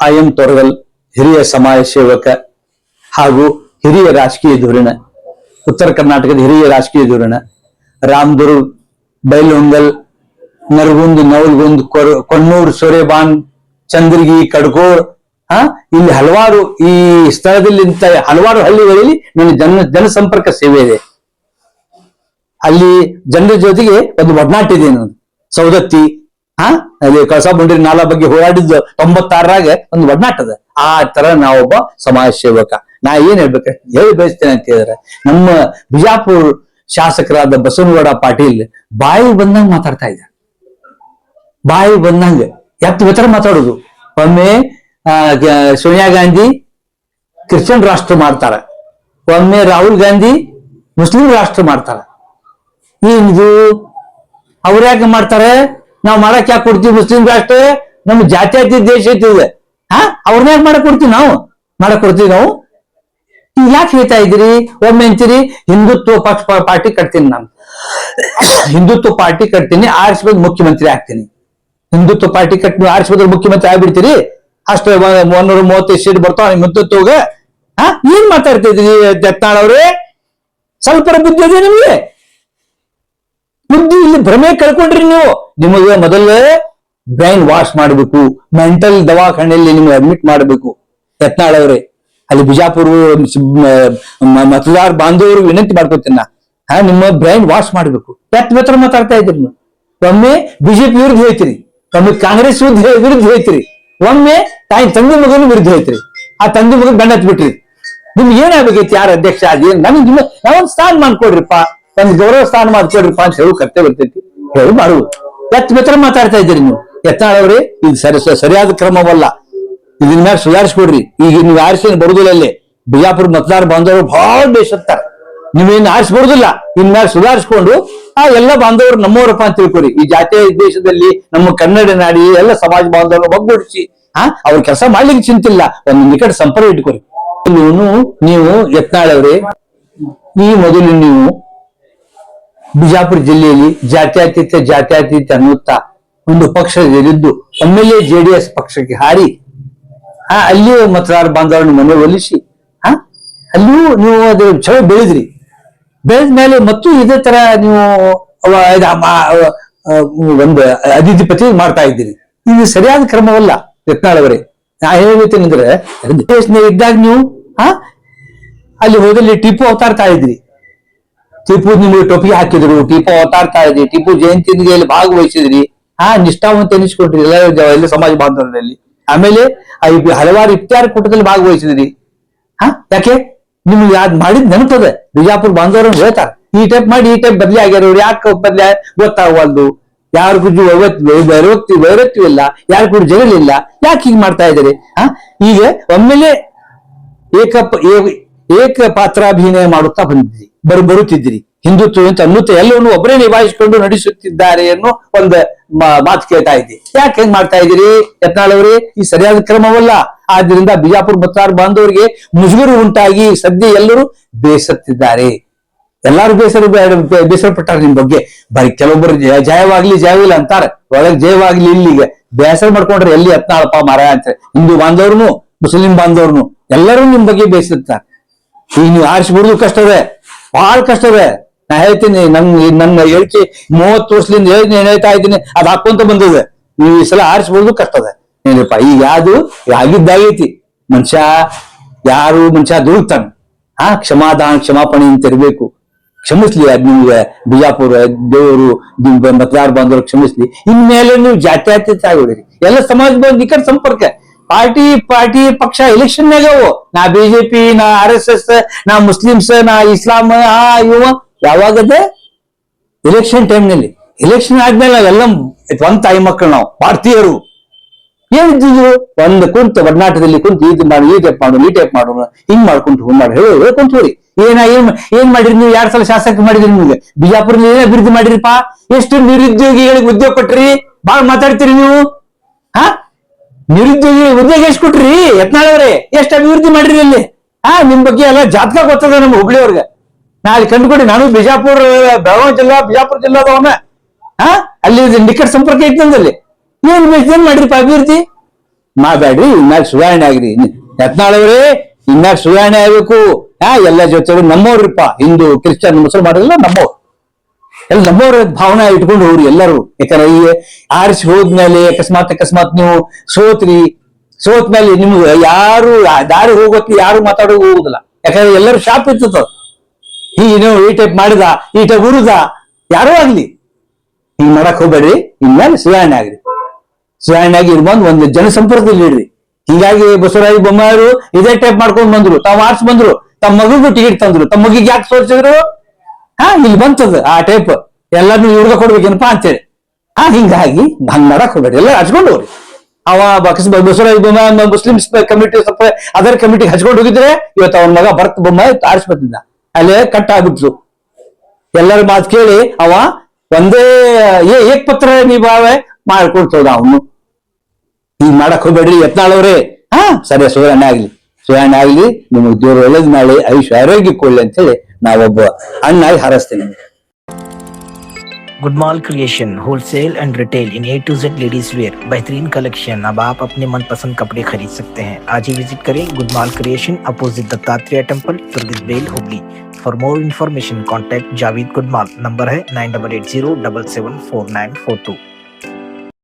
I M ತೊರಗಲ್ ಹಿರಿಯ ಸಮಾಜ ಸೇವಕ ಹಾಗೂ ಹಿರಿಯ ರಾಜಕೀಯ ಧುರೀಣ. ಉತ್ತರ ಕರ್ನಾಟಕದ ಹಿರಿಯ ರಾಜಕೀಯ ಧುರೀಣ. ರಾಮದುರ್ಗ್ ಬೈಲೊಂಗಲ್, ನರಗುಂದ್, ನವಲ್ಗುಂದ್ ಕೊಣ್ಣೂರ್, ಸೊರೆಬಾನ್, ಚಂದ್ರಗಿ ಕಡಕೋಳ್ ಹಾ, ಇಲ್ಲಿ ಹಲವಾರು ಈ ಸ್ಥಳದಲ್ಲಿ ಹಲವಾರು ಹಳ್ಳಿಗಳಲ್ಲಿ ನನ್ನ ಜನ, ಜನಸಂಪರ್ಕ ಸೇವೆ ಇದೆ. ಅಲ್ಲಿ ಜನರ ಜೊತೆಗೆ ಒಂದು ಒಡನಾಟ ಇದೆ ಸೌದತ್ತಿ ಹಾ ಕಳಸಾ ಬಂಡೂರಿ ನಾಲಾ ಬಗ್ಗೆ ಹೋರಾಡಿದ್ದು ತೊಂಬತ್ತಾರರಾಗ ಒಂದು ಒಡನಾಟದ ಆ ತರ ನಾವೊಬ್ಬ ಸಮಾಜ ಸೇವಕ. ನಾ ಏನ್ ಹೇಳ್ಬೇಕು? ಹೇಳಿ ಬಯಸ್ತೇನೆ ಅಂತ ಹೇಳಿದ್ರೆ, ನಮ್ಮ ಬಿಜಾಪುರ್ ಶಾಸಕರಾದ ಬಸವನಗೌಡ ಪಾಟೀಲ್ ಬಾಯಿ ಬಂದಂಗ ಮಾತಾಡ್ತಾ ಇದ್ದ. ಬಾಯಿ ಬಂದಂಗ ಎತ್ತ ಬೆತರ ಮಾತಾಡೋದು. ಒಮ್ಮೆ ಸೋನಿಯಾ ಗಾಂಧಿ ಕ್ರಿಶ್ಚಿಯನ್ ರಾಷ್ಟ್ರ ಮಾಡ್ತಾರ. ಒಮ್ಮೆ ರಾಹುಲ್ ಗಾಂಧಿ ಮುಸ್ಲಿಂ ರಾಷ್ಟ್ರ ಮಾಡ್ತಾರ. ಏನಿದು? ಅವ್ರ ಯಾಕೆ ಮಾಡ್ತಾರೆ? ನಾವ್ ಮಾಡಕ್ ಯಾಕೆ ಕೊಡ್ತೀವಿ ಮುಸ್ಲಿಂ ರಾಷ್ಟ್ರ? ನಮ್ ಜಾತ್ಯತೀತ ದೇಶ ಇದೆ. ಹಾ? ಅವ್ರನ್ನ ಯಾಕೆ ಮಾಡಕ್ ಕೊಡ್ತೀವಿ ನಾವು. ಮಾಡಕ್ ಕೊಡ್ತೀವಿ ನಾವು. ಯಾಕೆ ಹೇಳ್ತಾ ಇದ್ದೀರಿ? ಒಮ್ಮೆ ಅಂತೀರಿ, ಹಿಂದುತ್ವ ಪಕ್ಷ ಪಾರ್ಟಿ ಕಟ್ತೀನಿ ನಾನು. ಹಿಂದುತ್ವ ಪಾರ್ಟಿ ಕಟ್ತೀನಿ ಆರಿಸ್ಬೇಕು ಮುಖ್ಯಮಂತ್ರಿ ಆಗ್ತೀನಿ. ಹಿಂದುತ್ವ ಪಾರ್ಟಿ ಕಟ್ ನೀವು ಆರಿಸ್ಬೇಕು ಮುಖ್ಯಮಂತ್ರಿ ಆಗ್ಬಿಡ್ತೀರಿ? ಅಷ್ಟು ಒಂದೂರ ಮೂವತ್ತೈದು ಸೀಟ್ ಬರ್ತಾವ ಹಿಂದುತ್ವಗ. ಹಾ? ಏನ್ ಮಾತಾಡ್ತಾ ಇದ್ರಿ ದತ್ತಾಳ್ ಅವ್ರೆ? ಸ್ವಲ್ಪ ಬುದ್ಧಿ ಇದೆ ನಿಮ್ಗೆ? ಬುದ್ಧಿ ಇಲ್ಲಿ ಭ್ರಮೆ ಕಳ್ಕೊಂಡ್ರಿ ನೀವು. ನಿಮಗೆ ಮೊದಲೇ ಬ್ರೈನ್ ವಾಶ್ ಮಾಡಬೇಕು. ಮೆಂಟಲ್ ದವಾಖಾನೆಯಲ್ಲಿ ನಿಮ್ಗೆ ಅಡ್ಮಿಟ್ ಮಾಡಬೇಕು. ಯತ್ನಾಳವ್ರೆ ಅಲ್ಲಿ ಬಿಜಾಪುರ ಮತದಾರ ಬಾಂಧವರು ವಿನಂತಿ ಮಾಡ್ಕೋತೀನಿ ಹಾ, ನಿಮ್ಮ ಬ್ರೈನ್ ವಾಶ್ ಮಾಡಬೇಕು. ಎತ್ ಮಾತ್ರ ಮಾತಾಡ್ತಾ ಇದ್ರಿ ನೀವು? ಒಮ್ಮೆ ಬಿಜೆಪಿ ವಿರುದ್ಧ ಹೇಳ್ತೀರಿ. ಒಮ್ಮೆ ಕಾಂಗ್ರೆಸ್ ವಿರುದ್ಧ ವಿರುದ್ಧ ಹೇಳ್ತೀರಿ. ಒಮ್ಮೆ ತಾಯಿ, ತಂದೆ ಮಗನ ವಿರುದ್ಧ ಹೇಳ್ತೀರಿ. ಆ ತಂದೆ ಮಗನ್ ಗಂಡ ಹತ್ಬಿಟ್ರಿ ನಿಮ್ಗೆ ಏನಾಗಬೇಕೈತಿ? ಯಾರ ಅಧ್ಯಕ್ಷ ಆಗಿ? ನನಗೆ ನಿಮ್ಮ ಯಾವ ಸ್ಥಾನ ಮಾಡ್ಕೊಡ್ರಿಪ್ಪ. ಒಂದು ಗೌರವ ಸ್ಥಾನ ಮಾಡ್ಕೊಡ್ರಿಪ್ಪ ಅಂತ ಹೇಳಿ, ಕರ್ತವ್ಯ ಬರ್ತೈತಿ. ಹೇಳಿ ಮಾಡುವುದು ಎತ್ತ ಮಾತಾಡ್ತಾ ಇದ್ದೀರಿ ನೀವು. ಎತ್ತಾಳವ್ರಿ, ಇದು ಸರಿ ಸರಿಯಾದ ಕ್ರಮವಲ್ಲ. ಇದನ್ನ ಮೇಲೆ ಸುಧಾರಿಸ್ಕೊಡ್ರಿ. ಈಗ ನೀವು ಆರಿಸಿ ಬರುದಿಲ್ಲ ಅಲ್ಲಿ ಬಿಜಾಪುರ ಮತದಾರ ಬಾಂಧವರು ಬಹಳ ಬೇಸತ್ತಾರೆ ನೀವೇನು ಆರಿಸಿ ಬರುದಿಲ್ಲ ಮೇಲೆ ಸುಧಾರಿಸ್ಕೊಂಡು ಆ ಎಲ್ಲ ಬಾಂಧವರು ನಮ್ಮವರಪ್ಪ ಅಂತ ತಿಳ್ಕೊರಿ. ಈ ಜಾತಿಯ ದೇಶದಲ್ಲಿ ನಮ್ಮ ಕನ್ನಡ ನಾಡಿ, ಎಲ್ಲ ಸಮಾಜ ಬಾಂಧವರು ಒಗ್ಗೂಡಿಸಿ ಆ, ಅವ್ರ ಕೆಲಸ ಮಾಡ್ಲಿಕ್ಕೆ ಚಿಂತಿಲ್ಲ. ಒಂದು ನಿಕಟ ಸಂಪರ್ಕ ಇಟ್ಕೊರಿ. ನೀವು ನೀವು ಯತ್ನಾಳವ್ರೆ ಈ ಮೊದಲು ನೀವು ಬಿಜಾಪುರ ಜಿಲ್ಲೆಯಲ್ಲಿ ಜಾತ್ಯತೀತ ಜಾತ್ಯತೀತ ಅನ್ನುತ್ತಾ ಒಂದು ಪಕ್ಷದಲ್ಲಿದ್ದು ಎಂ ಎಲ್ ಎ ಎಸ್ ಪಕ್ಷಕ್ಕೆ ಹಾರಿ. ಆ ಅಲ್ಲಿಯೂ ಮತದಾರ ಬಾಂಧವರನ್ನು ಒಲಿಸಿ. ಹಾ, ಅಲ್ಲಿಯೂ ನೀವು ಅದು ಚಲೋ ಬೆಳೆದ್ರಿ. ಬೆಳೆದ ಮೇಲೆ ಮತ್ತು ಇದೇ ತರ ನೀವು ಒಂದು ಅಧಿಧಿಪತಿ ಮಾಡ್ತಾ ಇದ್ದೀರಿ. ಇದು ಸರಿಯಾದ ಕ್ರಮವಲ್ಲ ಯತ್ನಾಳವರೇ ನಾ ಹೇಳ್ತೀನಿ ಅಂದ್ರೆ ಇದ್ದಾಗ ನೀವು ಆ ಅಲ್ಲಿ ಹೋದಲ್ಲಿ ಟಿಪ್ಪು ಅವತಾರ್ತಾ ಇದ್ರಿ ಟಿಪ್ಪು ನಿಮಗೆ ಟೊಪಿ ಹಾಕಿದ್ರು, ಟಿಪ್ಪು ಓತಾಡ್ತಾ ಇದ್ರಿ ಟಿಪ್ಪು ಜಯಂತಿಯಲ್ಲಿ ಭಾಗವಹಿಸಿದ್ರಿ. ಹಾ, ನಿಷ್ಠಾವಂತ ಎನಿಸ್ಕೊಟ್ರಿ ಎಲ್ಲ ಎಲ್ಲ ಸಮಾಜ ಬಾಂಧವರಲ್ಲಿ. ಆಮೇಲೆ ಹಲವಾರು ಇಫ್ತಾರ ಕೂಟದಲ್ಲಿ ಭಾಗವಹಿಸಿದ್ರಿ. ಹಾ, ಯಾಕೆ? ನಿಮ್ಗೆ ಯಾದ್ ಮಾಡಿದ್ ನೆನಪದ. ಬಿಜಾಪುರ್ ಬಾಂಧವರು ಹೇಳ್ತಾರೆ. ಈ ಟೈಪ್ ಮಾಡಿ, ಈ ಟೈಪ್ ಬದ್ಲಿ ಆಗ್ಯಾರ ಇವ್ರು ಯಾಕೆ ಬದ್ಲಿ ಗೊತ್ತಾಗವಲ್ದು? ಯಾರ ಕುಜು ವೈರತ್ತಿ ವೈರತ್ವವಿಲ್ಲ ಯಾರ ಕೂಡ ಜಗಳಿಲ್ಲ ಯಾಕೆ ಹೀಗೆ ಮಾಡ್ತಾ ಇದ್ದಾರೆ? ಹಾ ಈಗ ಒಮ್ಮೆಲೆ ಏಕ ಏಕ ಪಾತ್ರಾಭಿನಯ ಮಾಡುತ್ತಾ ಬಂದಿದ್ರಿ. ಬರು ಬರುತ್ತಿದ್ರಿ ಹಿಂದುತ್ವ ಅಂತ ಅನ್ನುತ್ತೆ ಎಲ್ಲವನ್ನು ಒಬ್ಬರೇ ನಿಭಾಯಿಸಿಕೊಂಡು ನಡೆಸುತ್ತಿದ್ದಾರೆ ಅನ್ನೋ ಒಂದು ಮಾತು ಕೇಳ್ತಾ ಇದ್ದೆ ಯಾಕೆ ಹೆಂಗ್ ಮಾಡ್ತಾ ಇದ್ದೀರಿ? ಯತ್ನಾಳವರೇ ಈ ಸರಿಯಾದ ಕ್ರಮವಲ್ಲ. ಆದ್ರಿಂದ ಬಿಜಾಪುರ ಬತ್ತಾರ ಬಾಂಧವರಿಗೆ ಮುಜುಗುರು ಉಂಟಾಗಿ ಸದ್ಯ ಎಲ್ಲರೂ ಬೇಸತ್ತಿದ್ದಾರೆ. ಎಲ್ಲಾರು ಬೇಸರ ಬೇಸರ ಪಟ್ಟಾರ ನಿಮ್ ಬಗ್ಗೆ. ಬರೀ ಕೆಲವೊಬ್ಬರು ಜಯ- ಜಯವಾಗ್ಲಿ ಜಯವಿಲ್ಲ ಅಂತಾರೆ. ಒಳಗೆ ಜಯವಾಗ್ಲಿ ಇಲ್ಲಿಗೆ. ಬೇಸರ ಮಾಡ್ಕೊಂಡ್ರೆ ಎಲ್ಲಿ ಯತ್ನಾಳಪ್ಪ ಮರ ಅಂತ ಹಿಂದೂ ಬಾಂಧವ್ರು ಮುಸ್ಲಿಂ ಬಾಂಧವ್ರು ಎಲ್ಲರೂ ನಿಮ್ ಬಗ್ಗೆ ಬೇಸತ್ತಾರೆ ಈಗ ನೀವು ಆರಿಸ್ಬಿಡುದು ಕಷ್ಟವೇ ಬಹಳ ಕಷ್ಟವೇ ನಾ ಹೇಳ್ತೀನಿ ನನ್ ನನ್ನ ಹೇಳ್ಕಿ ಮೂವತ್ತು ವರ್ಷದಿಂದ ಹೇಳಿ ಹೇಳ್ತಾ ಇದ್ದೀನಿ, ಅದ್ ಹಾಕೊಂತ ಬಂದಿದೆ ನೀವು ಈ ಸಲ ಆರಿಸ್ಬೋದು ಕಷ್ಟದ ನೀನಪ್ಪ ಈಗ ಯಾವ್ದು? ಆಗಿದ್ದಾಗೈತಿ ಮನುಷ್ಯ ಯಾರು ಮನುಷ್ಯ ದುಡುಕ್ತಾನೆ ಆ ಕ್ಷಮಾದಾನ, ಕ್ಷಮಾಪಣೆ ಅಂತ ಇರ್ಬೇಕು. ಕ್ಷಮಿಸ್ಲಿ ಅದ್ ನಿಮ್ಗೆ. ಬಿಜಾಪುರ, ದೇವರು ಮತದಾರ ಬಂದವರು ಕ್ಷಮಿಸ್ಲಿ. ಇನ್ಮೇಲೆ ನೀವು ಜಾತ್ಯಾತೀತ ಆಗಿಬಿಡಿರಿ ಎಲ್ಲ ಸಮಾಜ ನಿಕಟ ಸಂಪರ್ಕ. ಪಾರ್ಟಿ ಪಾರ್ಟಿ ಪಕ್ಷ ಎಲೆಕ್ಷನ್ ಅವು. ನಾ ಬಿಜೆಪಿ ನಾ ಆರ್ ಎಸ್ ಎಸ್ ನಾ ಮುಸ್ಲಿಮ್ಸ್ ನಾ ಇಸ್ಲಾಂ ಆ, ಇವ. ಯಾವಾಗದೆ ಎಲೆಕ್ಷನ್ ಟೈಮ್ನಲ್ಲಿ ಎಲೆಕ್ಷನ್ ಆದ್ಮೇಲೆ ನಾವೆಲ್ಲ ಒಂದ್ ತಾಯಿ ಮಕ್ಕಳು ನಾವು, ಭಾರತೀಯರು. ಏನಿದ್ದು ಒಂದ್ ಕುಂತ ಒಡನಾಟದಲ್ಲಿ ಕುಂತ ಇದು ಮಾಡಿ ಈ ಟೈಪ್ ಮಾಡು ಈ ಟೈಪ್ ಮಾಡು, ಹಿಂಗ್ ಮಾಡ್ಕೊಂತ ಹೂ ಮಾಡಿ. ಹೇಳಿ ಹೇಳ್ಕೊಂತ ಹೋರಿ ಏನ, ಏನ್ ಏನ್ ಮಾಡಿರಿ ನೀವು? ಎರಡ್ ಸಲ ಶಾಸಕ ಮಾಡಿದ್ರಿ ನಿಮ್ಗೆ. ಬಿಜಾಪುರದಲ್ಲಿ ಏನ್ ಅಭಿವೃದ್ಧಿ ಮಾಡಿರಿಪ್ಪ ಎಷ್ಟು ನಿರುದ್ಯೋಗಿಗಳಿಗೆ ಉದ್ಯೋಗ ಕೊಟ್ರಿ? ಬಾಳ್ ಮಾತಾಡ್ತೀರಿ ನೀವು? ಹಾ? ನಿರುದ್ಯೋಗಿ ಉದ್ಯೋಗ ಎಷ್ಟು ಕೊಟ್ರಿ ಯತ್ನಾಳವ್ರೆ ಎಷ್ಟು ಅಭಿವೃದ್ಧಿ ಮಾಡಿರಿ ಅಲ್ಲಿ ಹಾ ನಿಮ್ ಬಗ್ಗೆ ಎಲ್ಲ ಜಾತಕ ಗೊತ್ತದ ನಮ್ಮ ಹುಬ್ಳಿಯವ್ರಿಗೆ ನಾ ಅಲ್ಲಿ ಕೊಡಿ ನಾನು ಬಿಜಾಪುರ, ಬೆಳಗಾವಿ ಜಿಲ್ಲಾ, ಬಿಜಾಪುರ ಜಿಲ್ಲಾದವನ ಹಾ ಅಲ್ಲಿ ನಿಕಟ ಸಂಪರ್ಕ ಐತಿ ನಂದಲ್ಲಿ ಏನ್ ಏನ್ ಮಾಡ್ರಿಪ್ಪ ಅಭಿವೃದ್ಧಿ? ಮಾತಾಡ್ರಿ, ಇನ್ನಾಗ ಸುಧಾರಣೆ ಆಗ್ರಿ. ಯತ್ನಾಳವ್ರೆ ಇನ್ನಾಗ ಸುಧಾರಣೆ ಆಗ್ಬೇಕು. ಹಾ ಎಲ್ಲ ಜೊತೆ ನಮ್ಮವ್ರಿಪ್ಪ ಹಿಂದೂ, ಕ್ರಿಶ್ಚಿಯನ್, ಮುಸಲ್ಮಾನರೆಲ್ಲ ನಮ್ಮವ್ರು ಎಲ್ಲ ನಮ್ಮವ್ರ ಭಾವನೆ ಇಟ್ಕೊಂಡು ಹೋಗ್ರಿ ಎಲ್ಲರೂ. ಯಾಕಂದ್ರೆ ಈ ಆರಿಸಿ ಹೋದ್ಮೇಲೆ ಅಕಸ್ಮಾತ್ ಅಕಸ್ಮಾತ್ ನೀವು ಸೋತ್ರಿ ಸೋತ್ ಮೇಲೆ ನಿಮ್ಗೆ ಯಾರು, ದಾರಿ ಹೋಗೋಕ್ಕೆ ಯಾರು ಮಾತಾಡೋ ಹೋಗುದಿಲ್ಲ ಯಾಕಂದ್ರೆ ಎಲ್ಲರೂ ಶಾಪ್ ಇರ್ತದ ಈ ನೀವು ಈ ಟೈಪ್ ಮಾಡಿದ, ಈ ಟೈಪ್ ಉರುದ, ಯಾರೋ ಆಗ್ಲಿ. ಹಿಂಗ್ ಮಾಡಕ್ ಹೋಗ್ಬೇಡ್ರಿ. ಇನ್ಮೇಲೆ ಸುಧಾರಣೆ ಆಗ್ರಿ ಸುಧಾರಣೆ ಆಗಿ ಬಂದು ಒಂದು ಜನಸಂಪರ್ಕದಲ್ಲಿ ಇಡ್ರಿ. ಹೀಗಾಗಿ ಬಸವರಾಜ ಬೊಮ್ಮಾಯರು ಇದೇ ಟೈಪ್ ಮಾಡ್ಕೊಂಡ್ ಬಂದ್ರು. ತಾವ್ ಆರ್ಸ್ ಬಂದ್ರು. ತಮ್ಮ ಮಗುಗೂ ಟಿಕೆಟ್ ತಂದ್ರು. ತಮ್ಮ ಮಗಿಗೆ ಯಾಕೆ ಸೋಲ್ಸಿದ್ರು ಹಾ, ಇಲ್ಲಿ ಬಂತದ ಆ ಟೈಪ್ ಎಲ್ಲಾನು ಇವ್ರಿಗೆ ಕೊಡ್ಬೇಕೇನಪ್ಪ ಅಂತೇಳಿ. ಹಾ, ಹಿಂಗಾಗಿ ಹಂಗ್ ಮಾಡಕ್ ಎಲ್ಲ ಹಚ್ಕೊಂಡು ಹೋಗ್ರಿ. ಅವ ಬಕಸ್ ಮುಸ್ಲಿಂ ಕಮಿಟಿ ಸ್ವಲ್ಪ ಅದರ್ ಕಮಿಟಿಗೆ ಹಚ್ಕೊಂಡು ಹೋಗಿದ್ರೆ ಇವತ್ತು ಅವನ ಮಗ ಭರತ್ ಬೊಮ್ಮಾಯಿ ಆರಿಸ್ಬತ್ತಿದ್ದ ಅಲ್ಲೇ ಕಟ್ ಆಗ್ಬಿಟ್ರು. ಎಲ್ಲರ ಮಾತು ಕೇಳಿ, ಅವ ಒಂದೇ, ಏ ನೀ ನಿಭಾವೆ ಮಾಡ್ಕೊಡ್ತದ ಅವನು. ಈಗ ಮಾಡಕ್ ಹೋಗ್ಬೇಡ್ರಿ, ಯತ್ನಾಳವ್ರೆ. ಹಾ, ಸರಿ ಸುಧಾರಣೆ ಆಗ್ಲಿ. ಸುಧಾರಣೆ ಆಗ್ಲಿ, ನಿಮಗೆ ದೂರ ಒಳ್ಳೇದ್ ಮಾಡಿ ಆಯುಷ್ಯ ಆರೋಗ್ಯ ಕೊಡ್ಲಿ ಅಂತ ಹೇಳಿ. ನಾವೊಬ್ಬ ಅಣ್ಣಾಗಿ ಹಾರೈಸ್ತೀನಿ Gudmal creation wholesale and retail in A to Z ladies wear बेहतरीन कलेक्शन अब आप अपने मनपसंद कपड़े खरीद सकते हैं आज ही विजिट करें Gudmal creation opposite Dattatreya temple दुर्गित bell Hooghly for more information contact Javed Gudmal number है nine double eight zero double seven four nine four two